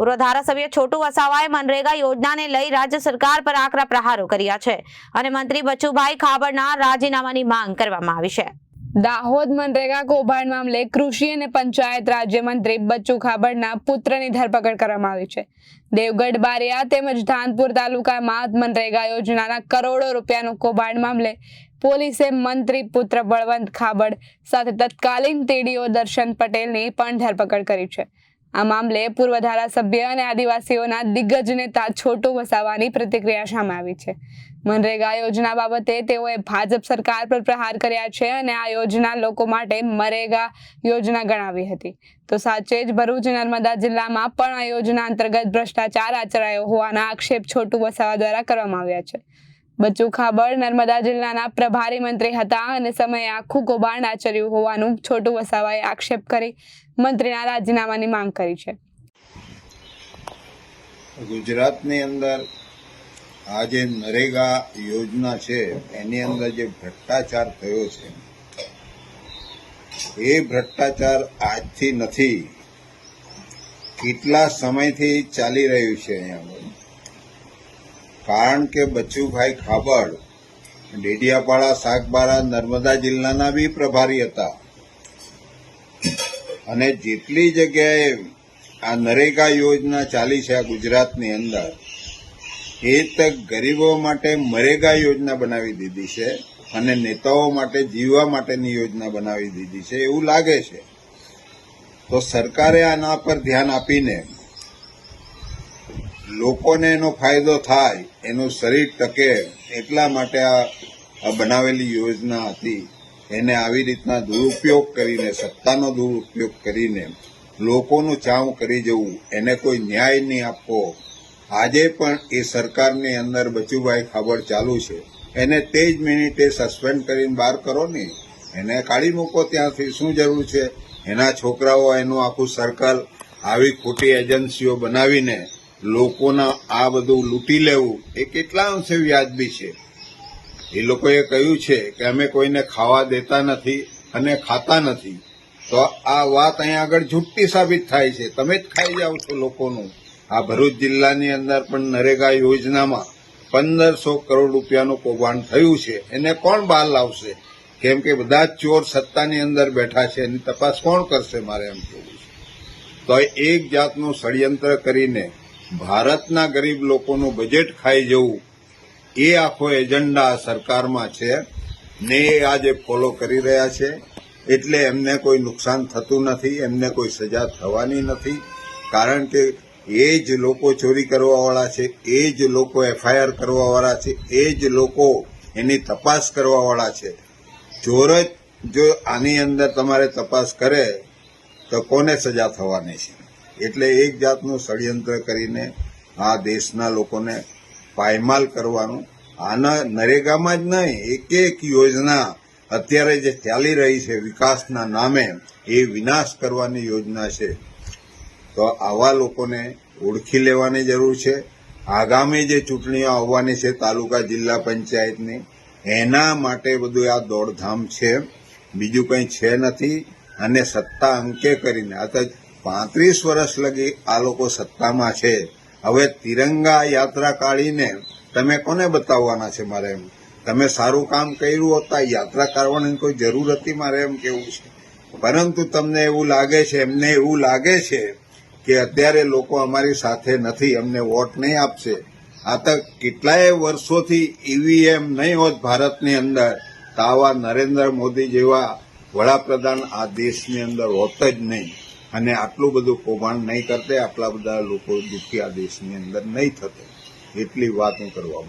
પૂર્વ ધારાસભ્ય છોટુ વસાવાએ મનરેગા યોજનાને લઈ રાજ્ય સરકાર પર આકરા પ્રહારો કર્યા છે અને મંત્રી બચુભાઈ ખાબડના રાજીનામાની માંગ કરવામાં આવી છે. દાહોદ મનરેગા કૌભાંડ મામલે કૃષિ અને પંચાયત રાજ્યમંત્રી બચ્ચુ ખાબડના પુત્રની ધરપકડ કરવામાં આવી છે. દેવગઢ બારિયા તેમજ ધાનપુર તાલુકામાં મનરેગા યોજનાના કરોડો રૂપિયાનું કૌભાંડ મામલે પોલીસે મંત્રી પુત્ર બળવંત ખાબડ સાથે તત્કાલીન ટીડીઓ દર્શન પટેલની પણ ધરપકડ કરી છે. આ મામલે પૂર્વ ધારાસભ્ય અને આદિવાસીઓના દિગ્ગજ નેતા છોટુ વસાવાની પ્રતિક્રિયા સામે આવી છે. મનરેગા યોજના બાબતે તેઓએ ભાજપ સરકાર પર પ્રહાર કર્યા છે અને આ યોજના લોકો માટે મરેગા યોજના ગણાવી હતી. તો સાચે જ ભરૂચ, નર્મદા જિલ્લામાં પણ આ યોજના અંતર્ગત ભ્રષ્ટાચાર આચરાયો હોવાના આક્ષેપ છોટુ વસાવા દ્વારા કરવામાં આવ્યા છે. બચ્ચુ ખાબડ નર્મદા જિલ્લાના પ્રભારી મંત્રી હતા અને સમયે આખું કૌભાંડ આચર્યું હોવાનું છોટુ વસાવાએ આક્ષેપ કરી મંત્રીના રાજીનામાની માંગ કરી છે ગુજરાતની અંદર આ જે નરેગા યોજના છે, એની અંદર જે ભ્રષ્ટાચાર થયો છે, એ ભ્રષ્ટાચાર આજથી નથી કેટલા સમયથી ચાલી રહ્યું છે અહીંયા. કારણ કે બચ્ચુભાઈ ખાબડ, ડેડિયાપાડા સાગબારા, નર્મદા જિલ્લાના બી પ્રભારી હતા. અને જેટલી જગ્યાએ આ નરેગા યોજના ચાલી છે આ ગુજરાતની અંદર, એ તક ગરીબો માટે મરેગા યોજના બનાવી દીધી છે અને નેતાઓ માટે જીવવા માટેની યોજના બનાવી દીધી છે એવું લાગે છે. તો સરકારે આના પર ધ્યાન આપીને લોકોને એનો ફાયદો થાય, એનું શરીર ટકે, એટલા માટે આ બનાવેલી યોજના હતી. એને આવી રીતના દુરુપયોગ કરીને, સત્તાનો દુરુપયોગ કરીને લોકોનું ચાવ કરી જવું, એને કોઈ ન્યાય નહીં આપવો. આજે પણ એ સરકારની અંદર બચુભાઈ ખાબડ ચાલુ છે. એને તે જ મિનિટે સસ્પેન્ડ કરીને બહાર કરો ને. એને કાઢી મૂકો ત્યાંથી. શું જરૂર છે? એના છોકરાઓ, એનું આખું સર્કલ, આવી ખોટી એજન્સીઓ બનાવીને લોકોના આ બધું લૂંટી લેવું એ કેટલા અંશે વ્યાજબી છે? એ લોકોએ કહ્યું છે કે અમે કોઈને ખાવા દેતા નથી અને ખાતા નથી. તો આ વાત અહીંયા આગળ જૂઠી સાબિત થાય છે. તમે જ ખાઈ જાઓ છો લોકોનું. આ ભરૂચ જિલ્લાની અંદર પણ નરેગા યોજનામાં પંદરસો કરોડ રૂપિયાનું કૌભાંડ થયું છે. એને કોણ બહાર લાવશે? કેમ કે બધા જ ચોર સત્તાની અંદર બેઠા છે. એની તપાસ કોણ કરશે મારે એમ કહેવું છે. તો એક જાતનું ષડયંત્ર કરીને ભારતના ગરીબ લોકોનું બજેટ ખાઈ જવું એ આખો એજન્ડા સરકારમાં છે ને એ આજે ફોલો કરી રહ્યા છે. એટલે એમને કોઈ નુકસાન થતું નથી, એમને કોઈ સજા થવાની નથી. કારણ કે એ જ લોકો ચોરી કરવાવાળા છે, એ જ લોકો એફઆઈઆર કરવાવાળા છે, એ જ લોકો એની તપાસ કરવાવાળા છે. ચોર જ જો આની અંદર તમારે તપાસ કરે, તો કોને સજા થવાની છે? એટલે એક જાતનું ષડયંત્ર કરીને આ દેશના લોકોને પાયમાલ કરવાનું. આના નરેગામાં જ નહીં, એક એક યોજના અત્યારે જે ચાલી રહી છે વિકાસના નામે, એ વિનાશ કરવાની યોજના છે. તો આવા લોકોને ઓળખી લેવાની જરૂર છે. આગામી જે ચૂંટણીઓ આવવાની છે તાલુકા જિલ્લા પંચાયતની, એના માટે બધું આ દોડધામ છે. બીજું કંઈ છે નથી. અને સત્તા અંકે કરીને, આ તો પાંત્રીસ વર્ષ લગી આ લોકો સત્તામાં છે. હવે તિરંગા યાત્રા કાઢીને તમે કોને બતાવવાના છે મારે એમ? તમે સારું કામ કર્યું હોતા યાત્રા કાઢવાની કોઈ જરૂર હતી મારે એમ કેવું છે? પરંતુ તમને એવું લાગે છે, એમને એવું લાગે છે કે અત્યારે લોકો અમારી સાથે નથી, અમને વોટ નહીં આપશે. આ તો કેટલાય વર્ષોથી ઈવીએમ નહીં હોત ભારતની અંદર. તો આવા નરેન્દ્ર મોદી જેવા વડાપ્રધાન આ દેશની અંદર હોત જ નહીં. અને આટલું બધું કૌભાંડ નહીં કરતે આટલા બધા લોકો દુઃખી આ દેશની અંદર નહીં થતે એટલી વાત હું કરવા.